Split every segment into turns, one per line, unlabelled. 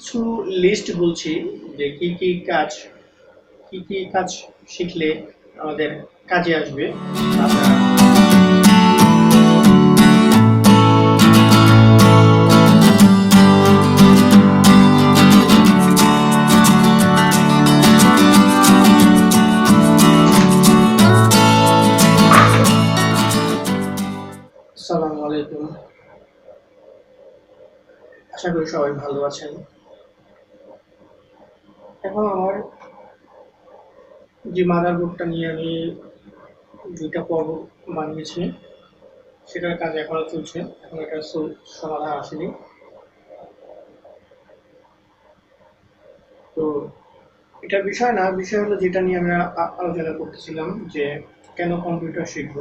কিছু লিস্ট বলছি যে কি কি কাজ, কি কি কাজ শিখলে আমাদের কাজে আসবে। আসসালামু আলাইকুম। আশা করি সবাই ভালো আছেন। এখন আমার যে মাদারবোর্ডটা নিয়ে আমি দুইটা পর্ব বানিয়েছি, সেটার কাজ এখনও চলছে। এখন এটা সমাধান আসেনি। তো এটা বিষয় না, বিষয় হলো যেটা নিয়ে আমরা আলোচনা করতেছিলাম যে কেন কম্পিউটার শিখব,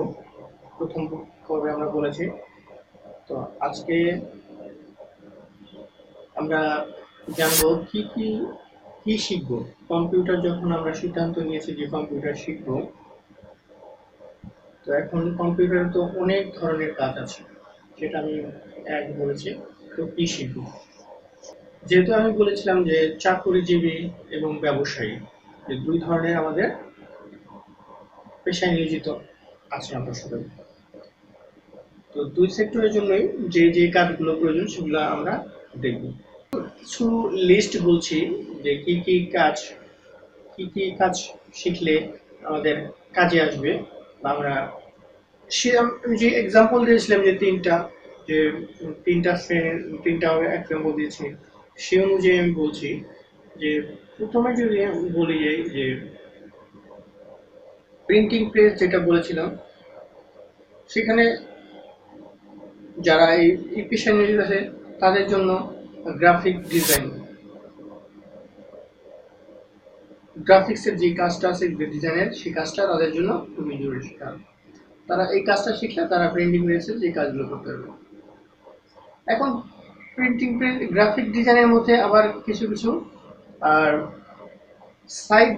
প্রথম পর্বে আমরা বলেছি। তো আজকে আমরা জানব কি কি কি শিখব? কম্পিউটার যখন আমরা সিদ্ধান্ত নিয়েছি যে কম্পিউটার শিখব, তো এখন কম্পিউটারে তো অনেক ধরনের কাজ আছে, সেটা আমি এক বলেছি, তো কি শিখব? যেহেতু আমি বলেছিলাম যে চাকরিজীবী এবং ব্যবসায়ী, এই দুই ধরনের আমাদের পেশায় নিয়োজিত আছে আমরা সবাই। তো দুই সেক্টরের জন্যই যে যে কাজগুলো প্রয়োজন, সেগুলো আমরা দেখব। কিছু লিস্ট বলছি যে কি কি কাজ, কি কি কাজ শিখলে আমাদের কাজে আসবে বা আমরা সে আমি যে এক্সাম্পল দিয়েছিলাম যে তিনটা যে তিনটা শ্রেণির তিনটা এক্সাম্পল দিয়েছি, সে অনুযায়ী আমি বলছি যে প্রথমে যদি বলি যে- প্রিন্টিং প্রেস যেটা বলেছিলাম, সেখানে যারা এই পেশায় আছে, তাদের জন্য গ্রাফিক ডিজাইন গ্রাফিক্সের যে কাজটা আছে ডিজাইনের সেই কাজটা তাদের জন্য খুবই জরুরি। শেখা তারা এই কাজটা শিখলে তারা প্রিন্টিং প্রেসের যে কাজগুলো করতে পারবে। এখন প্রিন্টিং প্রেস গ্রাফিক ডিজাইনের মধ্যে আবার কিছু কিছু, আর সাইড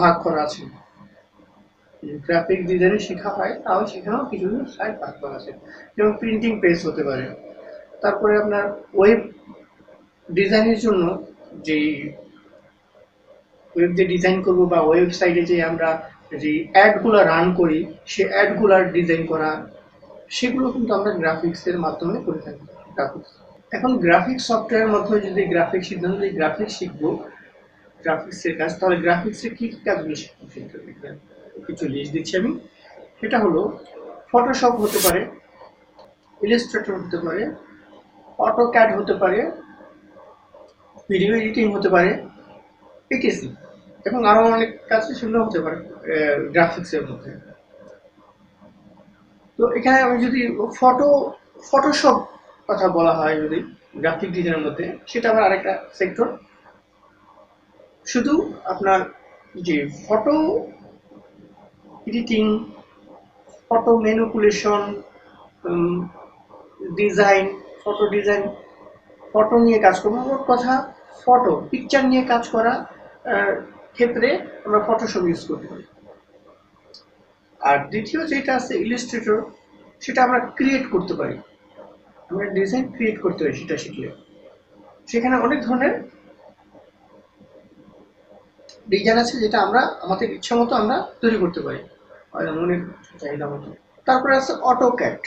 ভাগ করা আছে। গ্রাফিক ডিজাইন শেখা হয় তাও সেখানেও কিছু কিছু সাইড ভাগ করা আছে। যেমন প্রিন্টিং প্রেস হতে পারে। তারপরে আপনার ওয়েব ডিজাইনের জন্য যেই ওয়েব যে ডিজাইন করব বা ওয়েবসাইটে যে আমরা যে অ্যাডগুলো রান করি, সে অ্যাডগুলার ডিজাইন করা, সেগুলো কিন্তু আমরা গ্রাফিক্সের মাধ্যমে করে থাকি। গ্রাফিক্স এখন গ্রাফিক্স সফটওয়্যারের মাধ্যমে যদি গ্রাফিক্স সিদ্ধান্ত যদি গ্রাফিক্স শিখব। গ্রাফিক্সের কাজ, তাহলে গ্রাফিক্সের কী কি কাজগুলো হবে। কিছু লিস্ট দিচ্ছি আমি। সেটা হলো ফটোশপ হতে পারে ইলাস্ট্রেটর হতে পারে অটোক্যাড হতে পারে ভিডিও এডিটিং হতে পারে পিটিসি এবং আরও অনেক কাজ সেগুলো হতে পারে গ্রাফিক্সের মধ্যে। তো এখানে আমি যদি ফটো ফটোশপ কথা বলা হয় যদি গ্রাফিক ডিজাইনের মধ্যে, সেটা আবার আরেকটা সেক্টর শুধু আপনার যে photo editing photo manipulation design photo design photo নিয়ে কাজ করব। মোট কথা ফটো পিকচার নিয়ে কাজ করা ক্ষেত্রে আমরা ফটোশপ ইউজ করতে পারি। আর দ্বিতীয় যেটা আছে ইলিস্ট্রেটর সেটা আমরা ক্রিয়েট করতে পারি। আমরা ডিজাইন ক্রিয়েট করতে পারি সেটা শিখলে। সেখানে অনেক ধরনের ডিজাইন আছে যেটা আমরা, আমাদের ইচ্ছা মতো আমরা তৈরি করতে পারি। মনের চাহিদা মতো। তারপরে আছে অটোক্যাট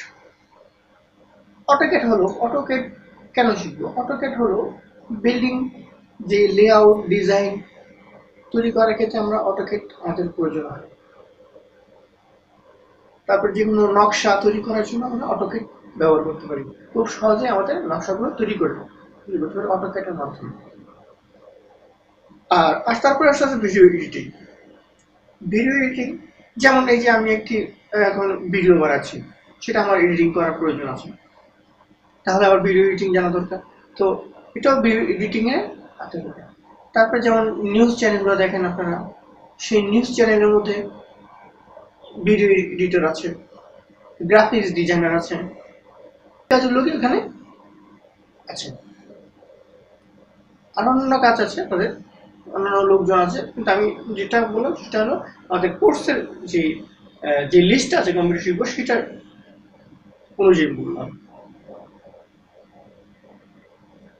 অটোক্যাট হলো অটোক্যাট কেন শিখব? অটোকেট হলো বিল্ডিং যে লেআউট ডিজাইন তৈরি করার ক্ষেত্রে আমরা অটোকেট আমাদের প্রয়োজন হয়। তারপর যে কোনো নকশা তৈরি করার জন্য আমরা অটোকেট ব্যবহার করতে পারি। খুব সহজে আমাদের নকশাগুলো তৈরি করে তৈরি করতে পারি অটোক্যাটের মাধ্যমে। আর আর তারপরে আসতে আছে ভিডিও এডিটিং ভিডিও এডিটিং যেমন এই যে আমি একটি, এখন ভিডিও বানাচ্ছি, সেটা আমার এডিটিং করার প্রয়োজন আছে। তাহলে আবার ভিডিও এডিটিং জানা দরকার। তো এটাও এডিটিংয়ে হাতে ধরে তারপরে যেমন নিউজ চ্যানেলগুলো দেখেন আপনারা, সেই নিউজ চ্যানেলের মধ্যে ভিডিও এডিটর আছে গ্রাফিক্স ডিজাইনার আছে। কাজগুলো কি এখানে আছে। আর অন্য কাজ আছে তাদের অন্যান্য লোকজন আছে। কিন্তু আমি যেটা বললাম সেটা হলো আমাদের কোর্সের যে যে লিস্ট আছে কম্পিউটার শিল্প, সেটার অনুযায়ী বললাম।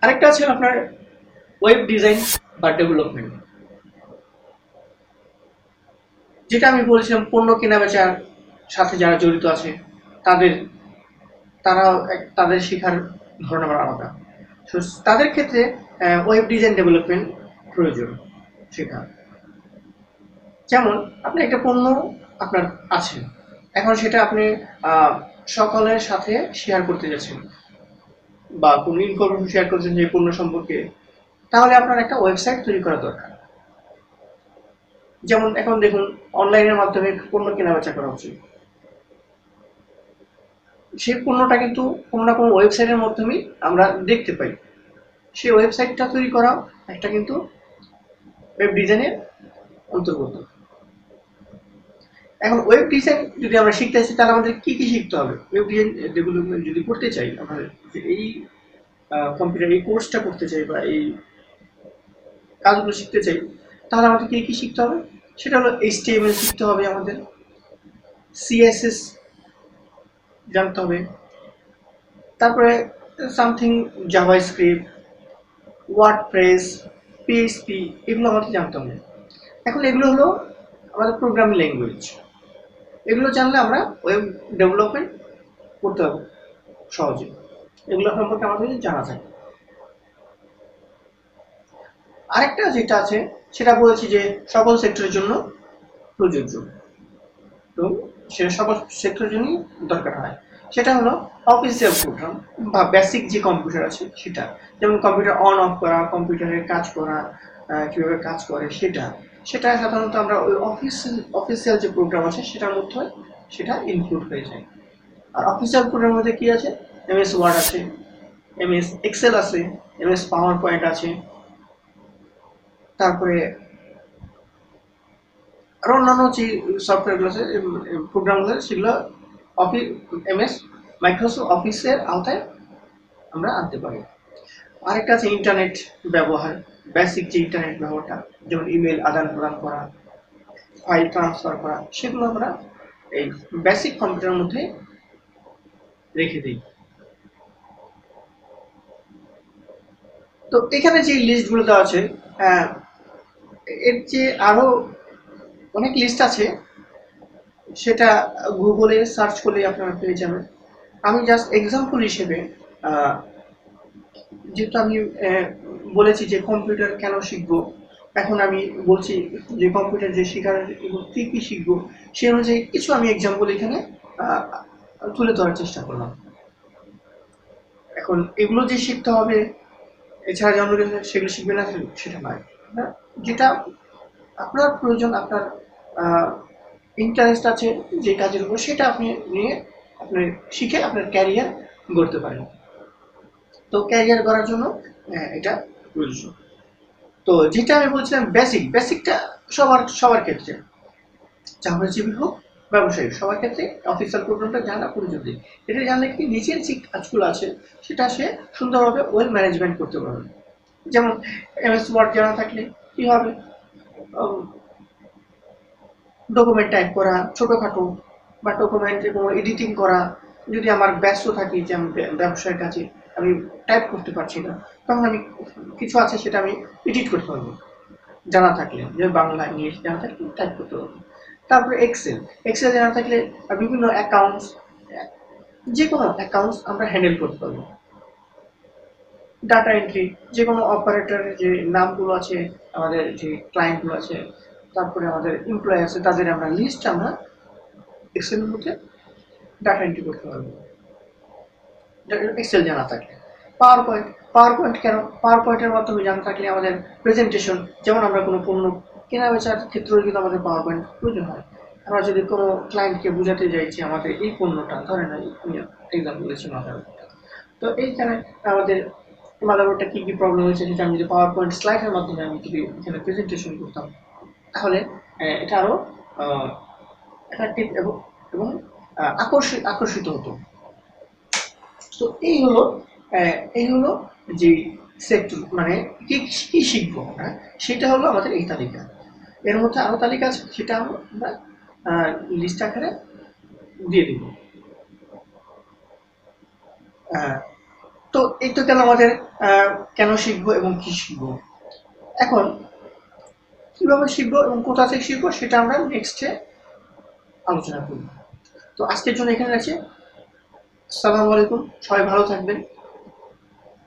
আরেকটা আছে আপনার ওয়েব ডিজাইন বা ডেভেলপমেন্ট যেটা আমি বলেছিলাম পণ্য কেনা বেচার সাথে যারা জড়িত আছে তাদের তারা তাদের শেখার ধরন আবার আলাদা। So, তাদের ক্ষেত্রে ওয়েব ডিজাইন ডেভেলপমেন্ট প্রয়োজন শেখা যেমন আপনি একটা পণ্য আপনার আছে এখন সেটা আপনি সকলের সাথে শেয়ার করতে যাচ্ছেন। বা কোনো ইনফরমেশন শেয়ার করছেন যে পণ্য সম্পর্কে, তাহলে আপনার একটা ওয়েবসাইট তৈরি করা দরকার। যেমন এখন দেখুন অনলাইনের মাধ্যমে পণ্য কেনা বেচা করা উচিত। সেই পণ্যটা কিন্তু কোনো না কোনো ওয়েবসাইটের মাধ্যমেই আমরা দেখতে পাই। সেই ওয়েবসাইটটা তৈরি করা একটা কিন্তু ওয়েব ডিজাইনের অন্তর্গত। এখন ওয়েব ডিজাইন যদি আমরা শিখতে চাই তাহলে আমাদের কি কি শিখতে হবে? ওয়েব ডিজাইন ডেভেলপমেন্ট যদি করতে চাই, আমরা যে এই কম্পিউটার এই কোর্সটা করতে চাই বা এই কাজগুলো শিখতে চাই, তাহলে আমাদের কি কি শিখতে হবে? সেটা হলো এইচটিএমএল শিখতে হবে আমাদের সিএসএস জানতে হবে, তারপরে something JavaScript WordPress PHP এগুলো আমাদের জানতে হবে। এখন এগুলো হলো আমাদের প্রোগ্রামিং ল্যাঙ্গুয়েজ এগুলো জানলে আমরা ওয়েব ডেভেলপমেন্ট করতে পারব সহজে। এগুলো সম্পর্কে আমাদের জানা থাকে। আরেকটা যেটা আছে, সেটা বলেছি যে সকল সেক্টরের জন্য প্রযোজ্য। তো সেটা সকল সেক্টরের জন্যই দরকার হয়। সেটা হলো অফিসিয়াল প্রোগ্রাম বা বেসিক যে কম্পিউটার আছে, সেটা। যেমন কম্পিউটার অন অফ করা কম্পিউটারের কাজ করা কীভাবে কাজ করে, সেটা। সেটা সাধারণত আমরা ওই অফিস অফিসিয়াল যে প্রোগ্রাম আছে, সেটার মধ্যে সেটা ইনক্লুড হয়ে যায়। আর অফিসিয়াল প্রোগ্রামের মধ্যে কী আছে? এমএস ওয়ার্ড আছে এমএস এক্সেল আছে এমএস পাওয়ার পয়েন্ট আছে, তারপরে আরও অন্যান্য যে সফটওয়্যারগুলো আছে প্রোগ্রামগুলো সেগুলো অফিস এমএস মাইক্রোসফট অফিসের আওতায় আমরা আনতে পারি। আরেকটা আছে ইন্টারনেট ব্যবহার বেসিক যে ইন্টারনেট ব্যবহারটা যেমন ইমেল আদান প্রদান করা ফাইল ট্রান্সফার করা সেগুলো আমরা এই বেসিক কম্পিউটারের মধ্যে রেখে দিই। তো এখানে যে লিস্টগুলো দেওয়া আছে আহ, এর যে আরও অনেক লিস্ট আছে সেটা গুগলে সার্চ করলে আপনারা পেয়ে যাবেন। আমি জাস্ট এক্সাম্পল হিসেবে যেহেতু আমি বলেছি যে কম্পিউটার কেন শিখব, এখন আমি বলছি যে কম্পিউটার যে শেখার কি কি শিখব, সেই অনুযায়ী কিছু আমি এক্সাম্পল এখানে তুলে ধরার চেষ্টা করলাম। এখন এগুলো যে শিখতে হবে, এছাড়া যে অন্য সেগুলো শিখবে না, সেটা নয়। যেটা আপনার প্রয়োজন, আপনার ইন্টারেস্ট আছে যে কাজের উপর, সেটা আপনি নিয়ে, আপনি শিখে আপনার ক্যারিয়ার গড়তে পারেন। তো ক্যারিয়ার করার জন্য এটা প্রয়োজন তো যেটা আমি বলছিলাম বেসিক বেসিকটা সবার সবার ক্ষেত্রে। চাকরিজীবী হোক, ব্যবসায়ী সবার ক্ষেত্রে অফিসিয়াল প্রোগ্রামটা জানা প্রয়োজন এটা জানলে কি নিজের যে কাজগুলো আছে, সেটা সে সুন্দরভাবে ওয়েল ম্যানেজমেন্ট করতে পারবে। যেমন এমএস ওয়ার্ড জানা থাকলে কি হবে? ডকুমেন্ট টাইপ করা, ছোটোখাটো, বা ডকুমেন্টে কোনো এডিটিং করা যদি আমার ব্যস্ত থাকি যে আমি ব্য- ব্যবসার কাজে আমি টাইপ করতে পারছি না, তখন আমি কিছু আছে সেটা আমি এডিট করতে পারব। জানা থাকলে, যে বাংলা, ইংলিশ জানা থাকলে টাইপ করতে পারব। তারপরে এক্সেল এক্সেল জানা থাকলে বিভিন্ন অ্যাকাউন্টস যে কোনো অ্যাকাউন্টস আমরা হ্যান্ডেল করতে পারব। ডাটা এন্ট্রি যে কোনো অপারেটরের যে নামগুলো আছে, আমাদের যে ক্লায়েন্টগুলো আছে, তারপরে আমাদের এমপ্লয় আছে, তাদের আমরা লিস্ট আমরা এক্সেলের মধ্যে ডাটা এন্ট্রি করতে পারব। এক্সেল জানা থাকলে পাওয়ার পয়েন্ট পাওয়ার পয়েন্ট কেন? পাওয়ার পয়েন্টের মাধ্যমে জানা থাকলে আমাদের প্রেজেন্টেশন যেমন আমরা কোনো পণ্য কেনা বেচার ক্ষেত্রেও কিন্তু আমাদের পাওয়ার পয়েন্ট প্রয়োজন হয়। আমরা যদি কোনো ক্লায়েন্টকে বোঝাতে যাই যে আমাদের এই পণ্যটা, ধরেন এক্সাম্পল বলেছি মাদারবোর্ডটা তো এইখানে আমাদের মাদারবোর্ডটা কী কী প্রবলেম হয়েছে সেটা আমি যদি পাওয়ার পয়েন্ট স্লাইডের মাধ্যমে আমি যদি এখানে প্রেজেন্টেশন করতাম, তাহলে এটা আরও অ্যাট্রাকটিভ এবং এবং আকর্ষিত আকর্ষিত হতো। তো এই হলো এই হলো যে সেক্টর মানে কি কি শিখব আমরা সেটা হলো আমাদের এই তালিকা। এর মধ্যে আরও তালিকা আছে, সেটা আমরা লিস্ট আকারে দিয়ে দিব। তো এই তো গেল আমাদের কেন শিখব এবং কি শিখব এখন, কীভাবে শিখব এবং কোথা থেকে শিখব সেটা আমরা নেক্সটে আলোচনা করব। তো আজকের জন্য এখানে আছে আসসালামু আলাইকুম। সবাই ভালো থাকবেন।